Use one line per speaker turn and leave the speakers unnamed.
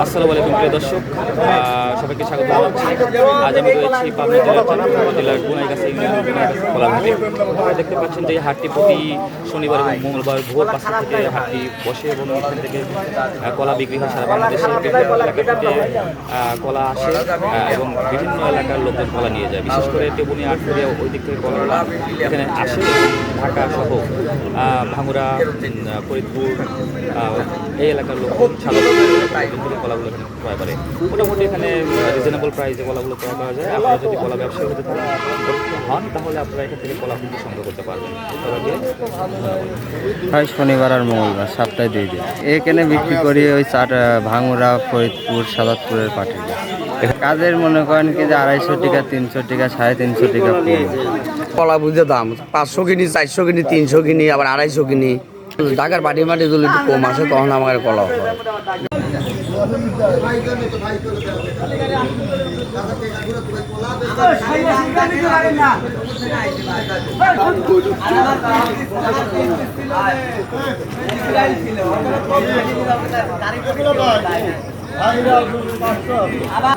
আসসালামু আলাইকুম, প্রিয় দর্শক। সবাইকে স্বাগত জানাচ্ছি। আজ আমি রয়েছি পাবনা জেলার চাঁদপুর জেলার গুনাইগাছা ইউনিয়নের গুনাইগাছা দেখতে পাচ্ছেন যে হাটটি প্রতি শনিবার এবং মঙ্গলবার ভোর পাঁচটা থেকে হাটটি বসে এবং এখান থেকে কলা বিক্রি হয় সারা বাংলাদেশে। বিভিন্ন এলাকা থেকে কলা আসে এবং বিভিন্ন এলাকার লোকজন কলা নিয়ে যায়। বিশেষ করে টেবুনি আটঘরিয়া ওই দিক থেকে কলারা এখানে আসে ঢাকা সহ ভাঙুরা ফরিদপুর এই এলাকার লোক থেকে কলাগুলো এখানে ক্রয় করে। মোটামুটি এখানে রিজনেবল প্রাইসে কলাগুলো ক্রয় করা যায়। আপনারা যদি কলা ব্যবসায়ী হতে থাকেন হন তাহলে আপনারা এখান থেকে কলা কিন্তু সংগ্রহ করতে পারবেন।
হয় শনিবার আর মঙ্গলবার সপ্তাহে দুই দিন। এখানে বিক্রি করি ওই চার ভাঙুরা ফরিদপুর সাদাতপুরের পাটি কাজের মনে করেন কি যে আড়াইশো টাকা তিনশো টাকা সাড়ে তিনশো টাকা
কলা বুঝে দাম পাঁচশো কিনি চারশো কিনি তিনশো কিনি আবার আড়াইশো কিনি। টাকার বাড়ি মাটি যদি একটু কম আসে তখন আমাকে কলা হয় আবার